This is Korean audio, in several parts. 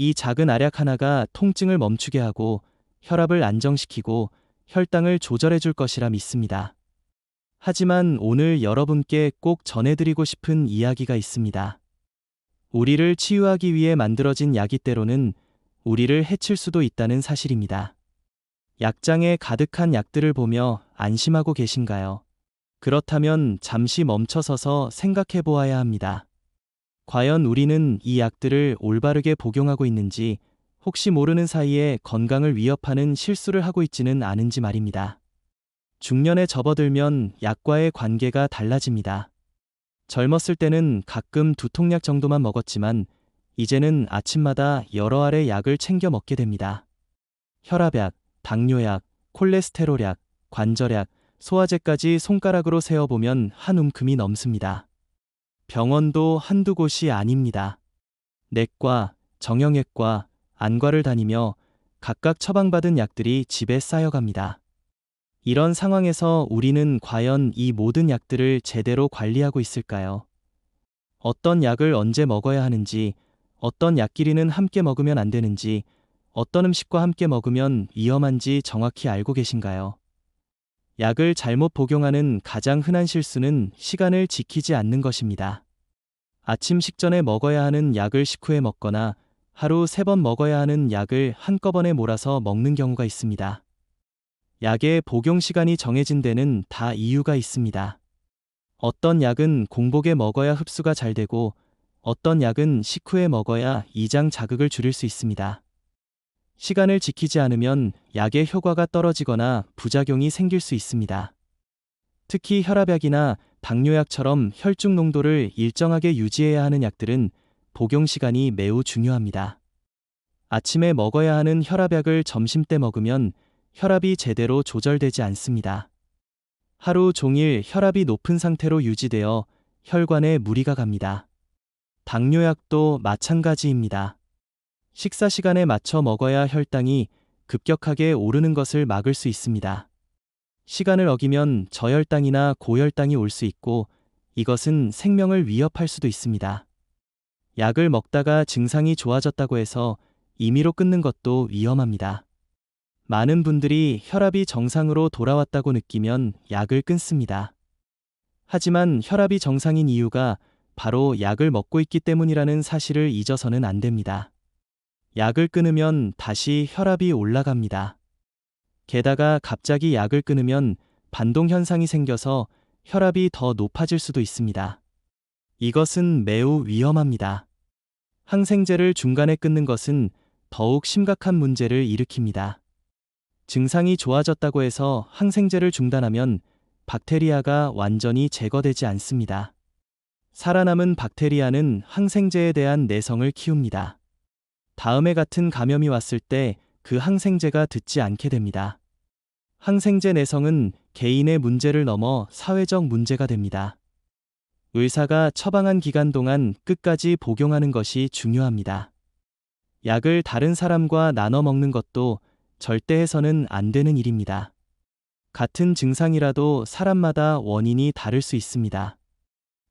이 작은 알약 하나가 통증을 멈추게 하고 혈압을 안정시키고 혈당을 조절해 줄 것이라 믿습니다. 하지만 오늘 여러분께 꼭 전해드리고 싶은 이야기가 있습니다. 우리를 치유하기 위해 만들어진 약이 때로는 우리를 해칠 수도 있다는 사실입니다. 약장에 가득한 약들을 보며 안심하고 계신가요? 그렇다면 잠시 멈춰서서 생각해 보아야 합니다. 과연 우리는 이 약들을 올바르게 복용하고 있는지 혹시 모르는 사이에 건강을 위협하는 실수를 하고 있지는 않은지 말입니다. 중년에 접어들면 약과의 관계가 달라집니다. 젊었을 때는 가끔 두통약 정도만 먹었지만 이제는 아침마다 여러 알의 약을 챙겨 먹게 됩니다. 혈압약, 당뇨약, 콜레스테롤약, 관절약, 소화제까지 손가락으로 세어보면 한 움큼이 넘습니다. 병원도 한두 곳이 아닙니다. 내과, 정형외과, 안과를 다니며 각각 처방받은 약들이 집에 쌓여갑니다. 이런 상황에서 우리는 과연 이 모든 약들을 제대로 관리하고 있을까요? 어떤 약을 언제 먹어야 하는지, 어떤 약끼리는 함께 먹으면 안 되는지, 어떤 음식과 함께 먹으면 위험한지 정확히 알고 계신가요? 약을 잘못 복용하는 가장 흔한 실수는 시간을 지키지 않는 것입니다. 아침 식전에 먹어야 하는 약을 식후에 먹거나 하루 세 번 먹어야 하는 약을 한꺼번에 몰아서 먹는 경우가 있습니다. 약의 복용 시간이 정해진 데는 다 이유가 있습니다. 어떤 약은 공복에 먹어야 흡수가 잘 되고 어떤 약은 식후에 먹어야 이장 자극을 줄일 수 있습니다. 시간을 지키지 않으면 약의 효과가 떨어지거나 부작용이 생길 수 있습니다. 특히 혈압약이나 당뇨약처럼 혈중 농도를 일정하게 유지해야 하는 약들은 복용 시간이 매우 중요합니다. 아침에 먹어야 하는 혈압약을 점심 때 먹으면 혈압이 제대로 조절되지 않습니다. 하루 종일 혈압이 높은 상태로 유지되어 혈관에 무리가 갑니다. 당뇨약도 마찬가지입니다. 식사 시간에 맞춰 먹어야 혈당이 급격하게 오르는 것을 막을 수 있습니다. 시간을 어기면 저혈당이나 고혈당이 올 수 있고 이것은 생명을 위협할 수도 있습니다. 약을 먹다가 증상이 좋아졌다고 해서 임의로 끊는 것도 위험합니다. 많은 분들이 혈압이 정상으로 돌아왔다고 느끼면 약을 끊습니다. 하지만 혈압이 정상인 이유가 바로 약을 먹고 있기 때문이라는 사실을 잊어서는 안 됩니다. 약을 끊으면 다시 혈압이 올라갑니다. 게다가 갑자기 약을 끊으면 반동 현상이 생겨서 혈압이 더 높아질 수도 있습니다. 이것은 매우 위험합니다. 항생제를 중간에 끊는 것은 더욱 심각한 문제를 일으킵니다. 증상이 좋아졌다고 해서 항생제를 중단하면 박테리아가 완전히 제거되지 않습니다. 살아남은 박테리아는 항생제에 대한 내성을 키웁니다. 다음에 같은 감염이 왔을 때 그 항생제가 듣지 않게 됩니다. 항생제 내성은 개인의 문제를 넘어 사회적 문제가 됩니다. 의사가 처방한 기간 동안 끝까지 복용하는 것이 중요합니다. 약을 다른 사람과 나눠 먹는 것도 절대 해서는 안 되는 일입니다. 같은 증상이라도 사람마다 원인이 다를 수 있습니다.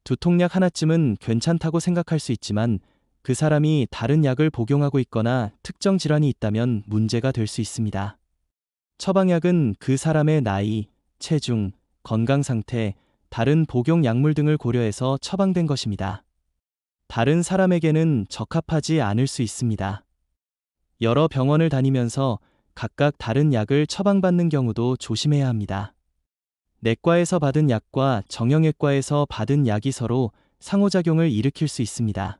두통약 하나쯤은 괜찮다고 생각할 수 있지만 그 사람이 다른 약을 복용하고 있거나 특정 질환이 있다면 문제가 될 수 있습니다. 처방약은 그 사람의 나이, 체중, 건강 상태, 다른 복용 약물 등을 고려해서 처방된 것입니다. 다른 사람에게는 적합하지 않을 수 있습니다. 여러 병원을 다니면서 각각 다른 약을 처방받는 경우도 조심해야 합니다. 내과에서 받은 약과 정형외과에서 받은 약이 서로 상호작용을 일으킬 수 있습니다.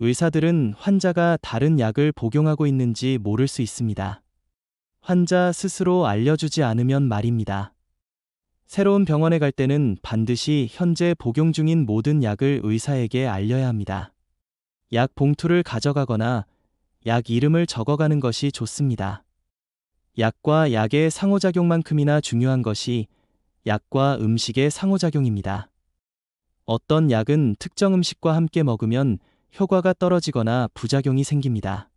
의사들은 환자가 다른 약을 복용하고 있는지 모를 수 있습니다. 환자 스스로 알려주지 않으면 말입니다. 새로운 병원에 갈 때는 반드시 현재 복용 중인 모든 약을 의사에게 알려야 합니다. 약 봉투를 가져가거나 약 이름을 적어가는 것이 좋습니다. 약과 약의 상호작용만큼이나 중요한 것이 약과 음식의 상호작용입니다. 어떤 약은 특정 음식과 함께 먹으면 효과가 떨어지거나 부작용이 생깁니다.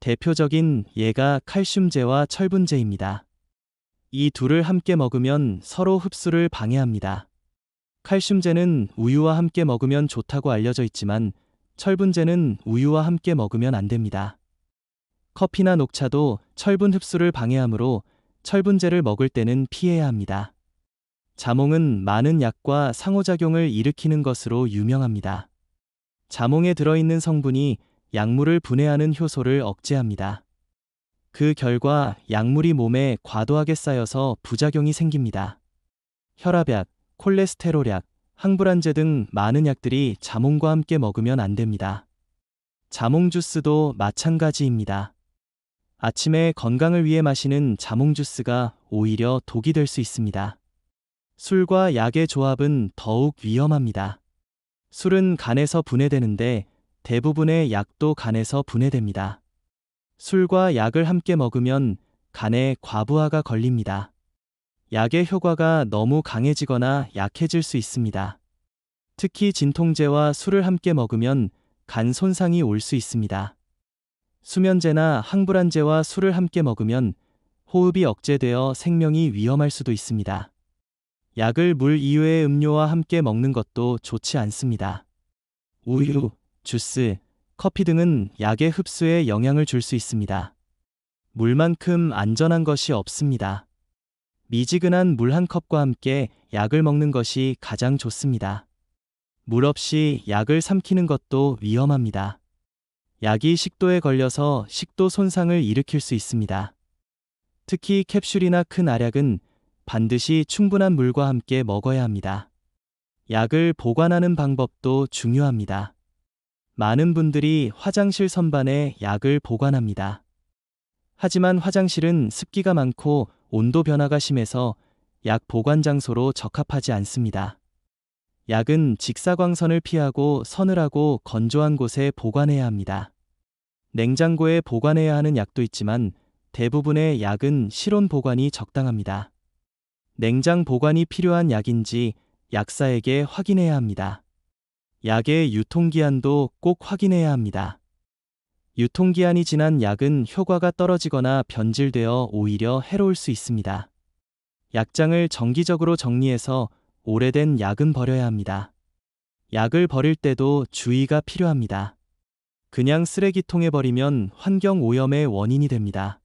대표적인 예가 칼슘제와 철분제입니다. 이 둘을 함께 먹으면 서로 흡수를 방해합니다. 칼슘제는 우유와 함께 먹으면 좋다고 알려져 있지만 철분제는 우유와 함께 먹으면 안 됩니다. 커피나 녹차도 철분 흡수를 방해하므로 철분제를 먹을 때는 피해야 합니다. 자몽은 많은 약과 상호작용을 일으키는 것으로 유명합니다. 자몽에 들어있는 성분이 약물을 분해하는 효소를 억제합니다. 그 결과 약물이 몸에 과도하게 쌓여서 부작용이 생깁니다. 혈압약, 콜레스테롤약, 항불안제 등 많은 약들이 자몽과 함께 먹으면 안 됩니다. 자몽 주스도 마찬가지입니다. 아침에 건강을 위해 마시는 자몽 주스가 오히려 독이 될 수 있습니다. 술과 약의 조합은 더욱 위험합니다. 술은 간에서 분해되는데 대부분의 약도 간에서 분해됩니다. 술과 약을 함께 먹으면 간에 과부하가 걸립니다. 약의 효과가 너무 강해지거나 약해질 수 있습니다. 특히 진통제와 술을 함께 먹으면 간 손상이 올 수 있습니다. 수면제나 항불안제와 술을 함께 먹으면 호흡이 억제되어 생명이 위험할 수도 있습니다. 약을 물 이외의 음료와 함께 먹는 것도 좋지 않습니다. 우유, 주스, 커피 등은 약의 흡수에 영향을 줄 수 있습니다. 물만큼 안전한 것이 없습니다. 미지근한 물 한 컵과 함께 약을 먹는 것이 가장 좋습니다. 물 없이 약을 삼키는 것도 위험합니다. 약이 식도에 걸려서 식도 손상을 일으킬 수 있습니다. 특히 캡슐이나 큰 알약은 반드시 충분한 물과 함께 먹어야 합니다. 약을 보관하는 방법도 중요합니다. 많은 분들이 화장실 선반에 약을 보관합니다. 하지만 화장실은 습기가 많고 온도 변화가 심해서 약 보관 장소로 적합하지 않습니다. 약은 직사광선을 피하고 서늘하고 건조한 곳에 보관해야 합니다. 냉장고에 보관해야 하는 약도 있지만 대부분의 약은 실온 보관이 적당합니다. 냉장 보관이 필요한 약인지 약사에게 확인해야 합니다. 약의 유통기한도 꼭 확인해야 합니다. 유통기한이 지난 약은 효과가 떨어지거나 변질되어 오히려 해로울 수 있습니다. 약장을 정기적으로 정리해서 오래된 약은 버려야 합니다. 약을 버릴 때도 주의가 필요합니다. 그냥 쓰레기통에 버리면 환경 오염의 원인이 됩니다.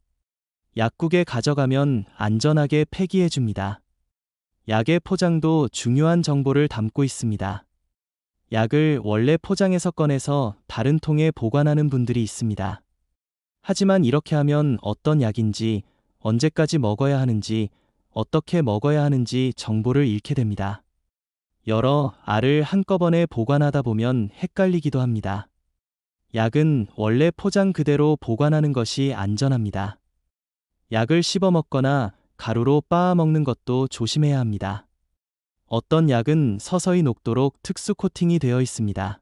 약국에 가져가면 안전하게 폐기해 줍니다. 약의 포장도 중요한 정보를 담고 있습니다. 약을 원래 포장해서 꺼내서 다른 통에 보관하는 분들이 있습니다. 하지만 이렇게 하면 어떤 약인지, 언제까지 먹어야 하는지, 어떻게 먹어야 하는지 정보를 잃게 됩니다. 여러 알을 한꺼번에 보관하다 보면 헷갈리기도 합니다. 약은 원래 포장 그대로 보관하는 것이 안전합니다. 약을 씹어 먹거나 가루로 빻아 먹는 것도 조심해야 합니다. 어떤 약은 서서히 녹도록 특수 코팅이 되어 있습니다.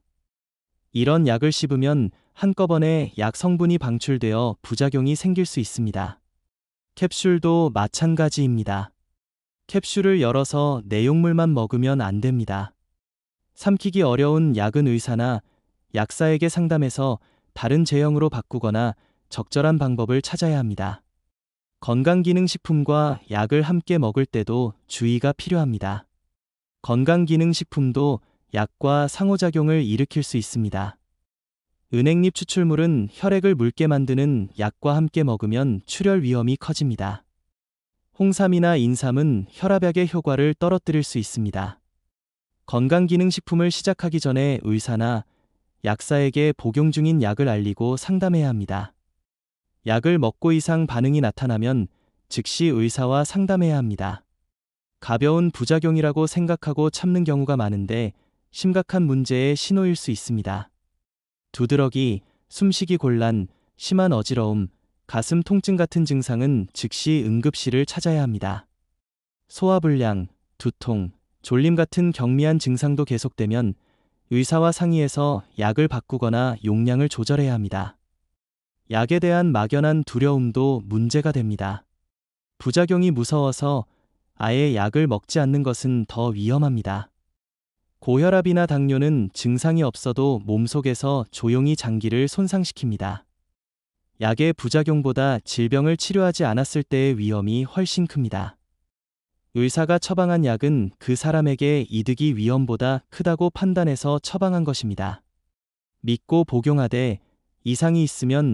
이런 약을 씹으면 한꺼번에 약 성분이 방출되어 부작용이 생길 수 있습니다. 캡슐도 마찬가지입니다. 캡슐을 열어서 내용물만 먹으면 안 됩니다. 삼키기 어려운 약은 의사나 약사에게 상담해서 다른 제형으로 바꾸거나 적절한 방법을 찾아야 합니다. 건강기능식품과 약을 함께 먹을 때도 주의가 필요합니다. 건강기능식품도 약과 상호작용을 일으킬 수 있습니다. 은행잎 추출물은 혈액을 묽게 만드는 약과 함께 먹으면 출혈 위험이 커집니다. 홍삼이나 인삼은 혈압약의 효과를 떨어뜨릴 수 있습니다. 건강기능식품을 시작하기 전에 의사나 약사에게 복용 중인 약을 알리고 상담해야 합니다. 약을 먹고 이상 반응이 나타나면 즉시 의사와 상담해야 합니다. 가벼운 부작용이라고 생각하고 참는 경우가 많은데 심각한 문제의 신호일 수 있습니다. 두드러기, 숨쉬기 곤란, 심한 어지러움, 가슴 통증 같은 증상은 즉시 응급실을 찾아야 합니다. 소화불량, 두통, 졸림 같은 경미한 증상도 계속되면 의사와 상의해서 약을 바꾸거나 용량을 조절해야 합니다. 약에 대한 막연한 두려움도 문제가 됩니다. 부작용이 무서워서 아예 약을 먹지 않는 것은 더 위험합니다. 고혈압이나 당뇨는 증상이 없어도 몸속에서 조용히 장기를 손상시킵니다. 약의 부작용보다 질병을 치료하지 않았을 때의 위험이 훨씬 큽니다. 의사가 처방한 약은 그 사람에게 이득이 위험보다 크다고 판단해서 처방한 것입니다. 믿고 복용하되 이상이 있으면